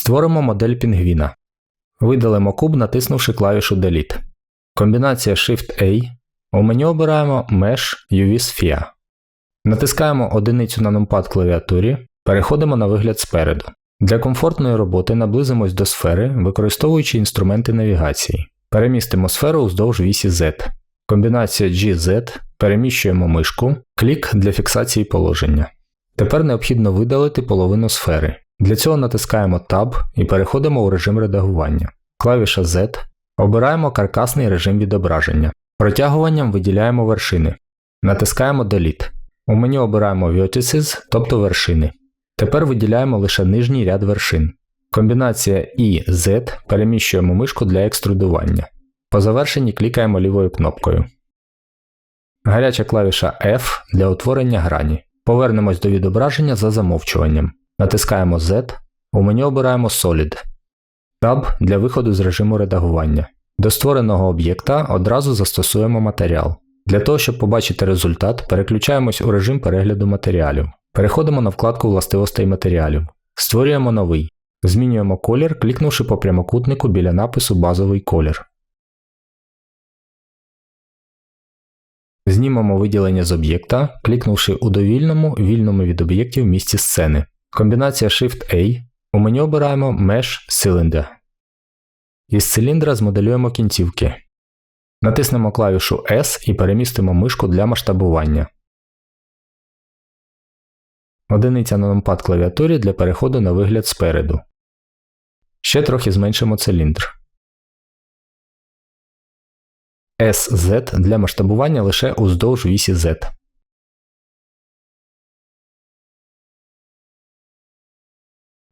Створимо модель пінгвіна. Видалимо куб, натиснувши клавішу Delete. Комбінація Shift-A. У меню обираємо Mesh UV Sphere. Натискаємо одиницю на нумпад клавіатурі, переходимо на вигляд спереду. Для комфортної роботи наблизимось до сфери, використовуючи інструменти навігації. Перемістимо сферу уздовж вісі Z. Комбінація GZ, переміщуємо мишку, клік для фіксації положення. Тепер необхідно видалити половину сфери. Для цього натискаємо Tab і переходимо у режим редагування. Клавіша Z. Обираємо каркасний режим відображення. Протягуванням виділяємо вершини. Натискаємо Delete. У меню обираємо Vertices, тобто вершини. Тепер виділяємо лише нижній ряд вершин. Комбінація I Z переміщуємо мишку для екструдування. По завершенні клікаємо лівою кнопкою. Гаряча клавіша F для утворення грані. Повернемось до відображення за замовчуванням. Натискаємо Z, у меню обираємо Solid. Tab для виходу з режиму редагування. До створеного об'єкта одразу застосуємо матеріал. Для того, щоб побачити результат, переключаємось у режим перегляду матеріалів. Переходимо на вкладку властивостей матеріалів. Створюємо новий. Змінюємо колір, клікнувши по прямокутнику біля напису Базовий колір. Знімемо виділення з об'єкта, клікнувши у довільному вільному від об'єктів місці сцени. Комбінація Shift-A. У меню обираємо Mesh Cylinder. Із циліндра змоделюємо кінцівки. Натиснемо клавішу S і перемістимо мишку для масштабування. Одиниця на нумпад клавіатурі для переходу на вигляд спереду. Ще трохи зменшимо циліндр. SZ для масштабування лише уздовж вісі Z.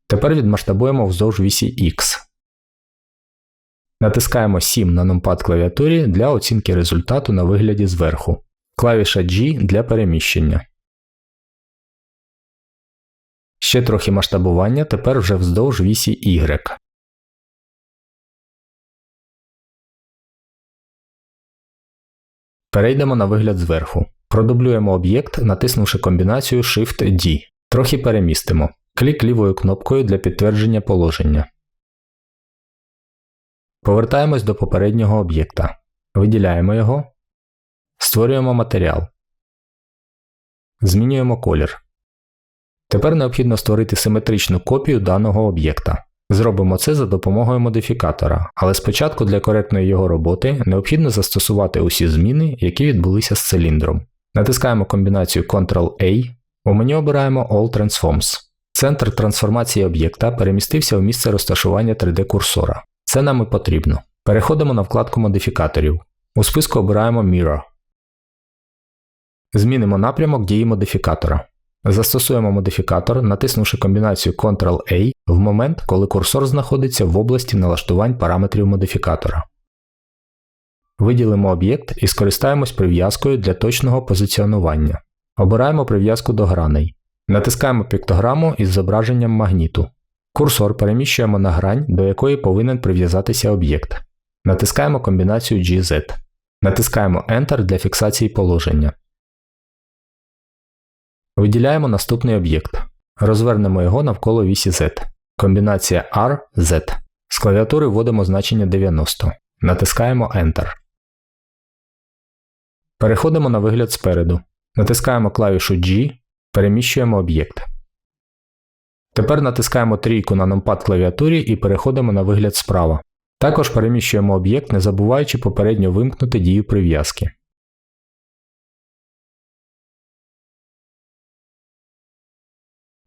Тепер відмасштабуємо вздовж вісі X. Натискаємо 7 на нумпад клавіатурі для оцінки результату на вигляді зверху. Клавіша G для переміщення. Ще трохи масштабування тепер вже вздовж вісі Y. Перейдемо на вигляд зверху. Продублюємо об'єкт, натиснувши комбінацію Shift-D. Трохи перемістимо. Клік лівою кнопкою для підтвердження положення. Повертаємось до попереднього об'єкта. Виділяємо його. Створюємо матеріал. Змінюємо колір. Тепер необхідно створити симетричну копію даного об'єкта. Зробимо це за допомогою модифікатора, але спочатку для коректної його роботи необхідно застосувати усі зміни, які відбулися з циліндром. Натискаємо комбінацію Ctrl-A, у меню обираємо All Transforms. Центр трансформації об'єкта перемістився в місце розташування 3D-курсора. Це нам і потрібно. Переходимо на вкладку модифікаторів. У списку обираємо Mirror. Змінимо напрямок дії модифікатора. Застосуємо модифікатор, натиснувши комбінацію Ctrl-A в момент, коли курсор знаходиться в області налаштувань параметрів модифікатора. Виділимо об'єкт і скористаємось прив'язкою для точного позиціонування. Обираємо прив'язку до граней. Натискаємо піктограму із зображенням магніту. Курсор переміщуємо на грань, до якої повинен прив'язатися об'єкт. Натискаємо комбінацію GZ. Натискаємо Enter для фіксації положення. Виділяємо наступний об'єкт. Розвернемо його навколо вісі Z. Комбінація R, Z. З клавіатури вводимо значення 90. Натискаємо Enter. Переходимо на вигляд спереду. Натискаємо клавішу G, переміщуємо об'єкт. Тепер натискаємо трійку на нумпад клавіатурі і переходимо на вигляд справа. Також переміщуємо об'єкт, не забуваючи попередньо вимкнути дію прив'язки.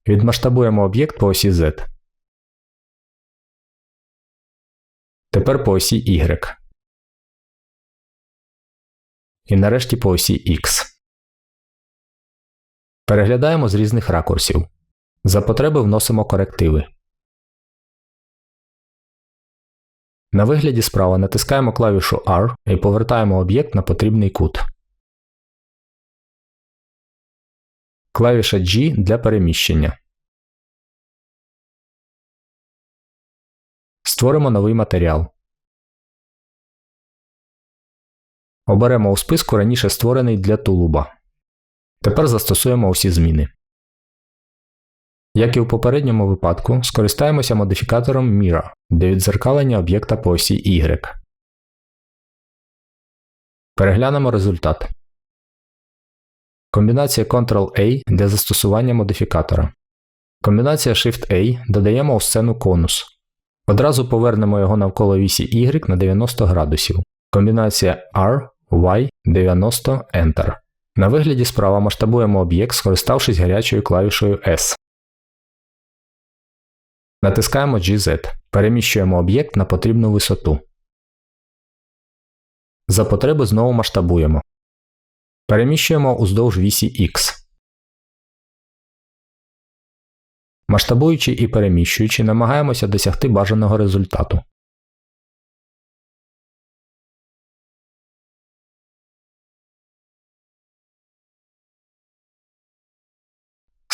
Відмасштабуємо об'єкт по осі Z. Тепер по осі Y. І нарешті по осі X. Переглядаємо з різних ракурсів. За потреби вносимо корективи. На вигляді справа натискаємо клавішу R і повертаємо об'єкт на потрібний кут. Клавіша G для переміщення. Створимо новий матеріал. Оберемо у списку раніше створений для тулуба. Тепер застосуємо усі зміни. Як і у попередньому випадку, скористаємося модифікатором Mirror для відзеркалення об'єкта по осі Y. Переглянемо результат. Комбінація Ctrl-A для застосування модифікатора. Комбінація Shift-A додаємо у сцену конус. Одразу повернемо його навколо вісі Y на 90 градусів. Комбінація R, Y, 90 Enter. На вигляді справа масштабуємо об'єкт, скориставшись гарячою клавішою S. Натискаємо GZ. Переміщуємо об'єкт на потрібну висоту. За потреби знову масштабуємо. Переміщуємо уздовж вісі X. Масштабуючи і переміщуючи, намагаємося досягти бажаного результату.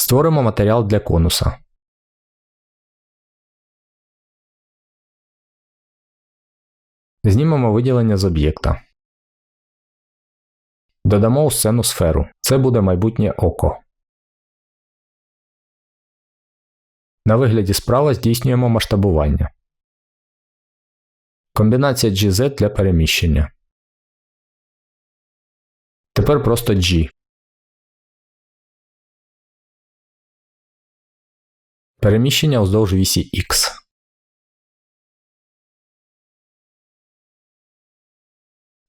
Створимо матеріал для конуса. Знімемо виділення з об'єкта. Додамо у сцену сферу. Це буде майбутнє око. На вигляді справа здійснюємо масштабування. Комбінація GZ для переміщення. Тепер просто G. Переміщення уздовж вісі X.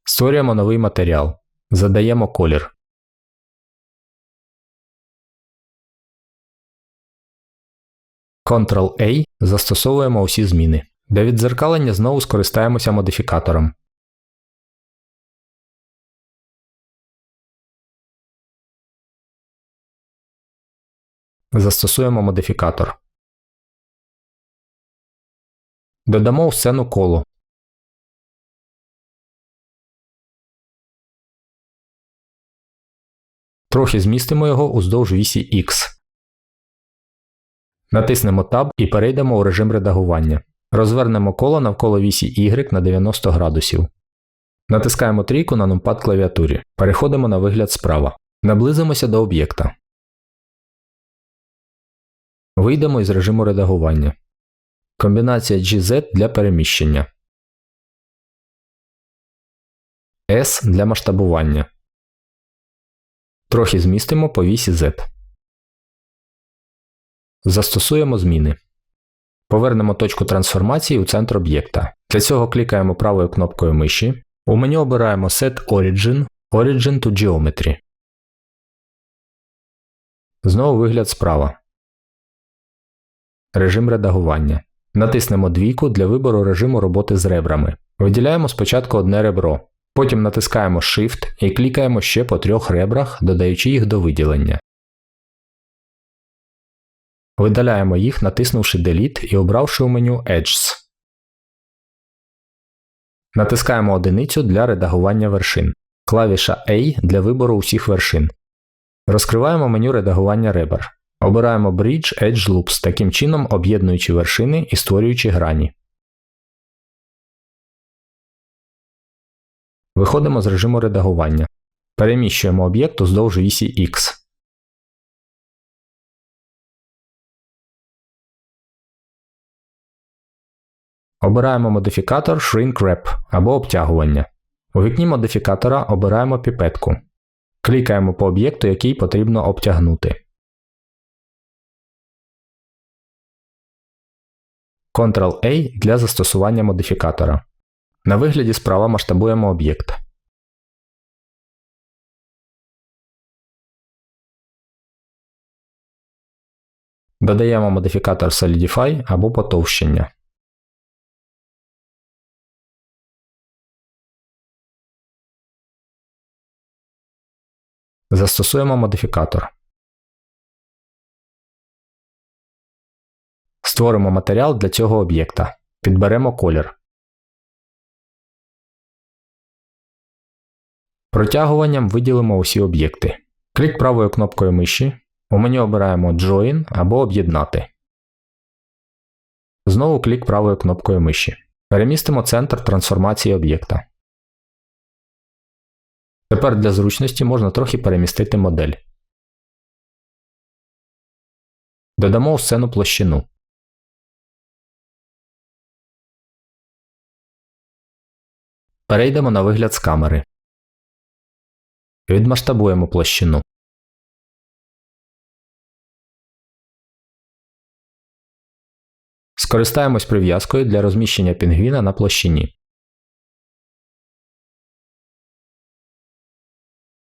Створюємо новий матеріал. Задаємо колір. Ctrl-A застосовуємо усі зміни. Для віддзеркалення знову скористаємося модифікатором. Застосуємо модифікатор. Додамо у сцену коло. Трохи змістимо його уздовж вісі X. Натиснемо Tab і перейдемо у режим редагування. Розвернемо коло навколо вісі Y на 90 градусів. Натискаємо трійку на нумпад клавіатурі. Переходимо на вигляд справа. Наблизимося до об'єкта. Вийдемо із режиму редагування. Комбінація GZ для переміщення. S для масштабування. Трохи змістимо по вісі Z. Застосуємо зміни. Повернемо точку трансформації у центр об'єкта. Для цього клікаємо правою кнопкою миші. У меню обираємо Set Origin Origin to Geometry. Знову вигляд справа. Режим редагування. Натиснемо двійку для вибору режиму роботи з ребрами. Виділяємо спочатку одне ребро. Потім натискаємо Shift і клікаємо ще по трьох ребрах, додаючи їх до виділення. Видаляємо їх, натиснувши Delete і обравши у меню Edges. Натискаємо одиницю для редагування вершин. Клавіша A для вибору усіх вершин. Розкриваємо меню редагування ребер. Обираємо Bridge Edge Loops, таким чином об'єднуючи вершини і створюючи грані. Виходимо з режиму редагування. Переміщуємо об'єкт уздовж вісі X. Обираємо модифікатор Shrink Wrap або обтягування. У вікні модифікатора обираємо піпетку. Клікаємо по об'єкту, який потрібно обтягнути. Ctrl-A для застосування модифікатора. На вигляді справа масштабуємо об'єкт. Додаємо модифікатор Solidify або потовщення. Застосуємо модифікатор. Створимо матеріал для цього об'єкта. Підберемо колір. Протягуванням виділимо усі об'єкти. Клік правою кнопкою миші. У меню обираємо Join або Об'єднати. Знову клік правою кнопкою миші. Перемістимо центр трансформації об'єкта. Тепер для зручності можна трохи перемістити модель. Додамо у сцену площину. Перейдемо на вигляд з камери. Відмасштабуємо площину. Скористаємось прив'язкою для розміщення пінгвіна на площині.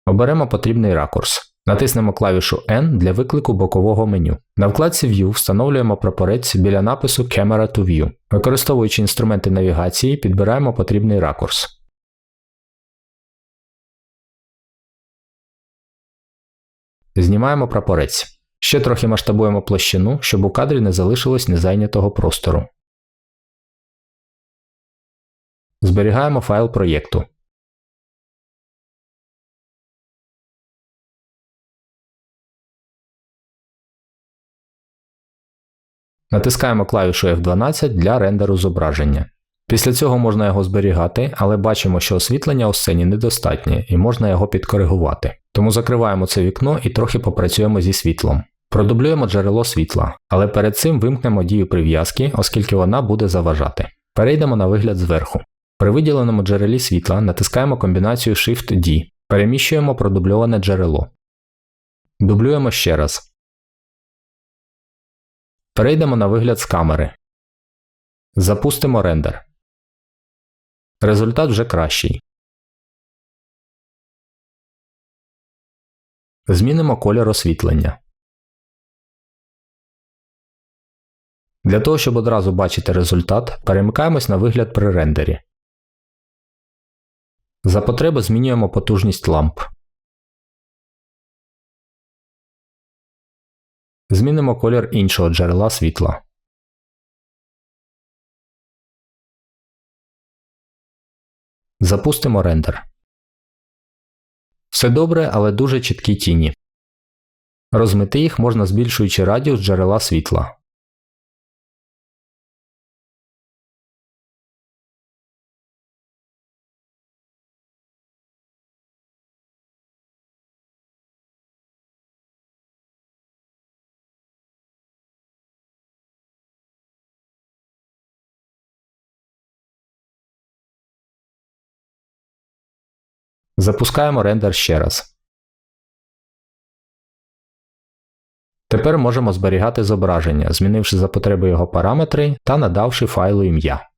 Оберемо потрібний ракурс. Натиснемо клавішу N для виклику бокового меню. На вкладці View встановлюємо прапорець біля напису Camera to View. Використовуючи інструменти навігації, підбираємо потрібний ракурс. Знімаємо прапорець. Ще трохи масштабуємо площину, щоб у кадрі не залишилось незайнятого простору. Зберігаємо файл проєкту. Натискаємо клавішу F12 для рендеру зображення. Після цього можна його зберігати, але бачимо, що освітлення у сцені недостатнє і можна його підкоригувати. Тому закриваємо це вікно і трохи попрацюємо зі світлом. Продублюємо джерело світла, але перед цим вимкнемо дію прив'язки, оскільки вона буде заважати. Перейдемо на вигляд зверху. При виділеному джерелі світла натискаємо комбінацію Shift-D, переміщуємо продубльоване джерело. Дублюємо ще раз. Перейдемо на вигляд з камери. Запустимо рендер. Результат вже кращий. Змінимо колір освітлення. Для того, щоб одразу бачити результат, перемикаємось на вигляд при рендері. За потреби змінюємо потужність ламп. Змінимо колір іншого джерела світла. Запустимо рендер. Все добре, але дуже чіткі тіні. Розмити їх можна збільшуючи радіус джерела світла. Запускаємо рендер ще раз. Тепер можемо зберігати зображення, змінивши за потреби його параметри та надавши файлу ім'я.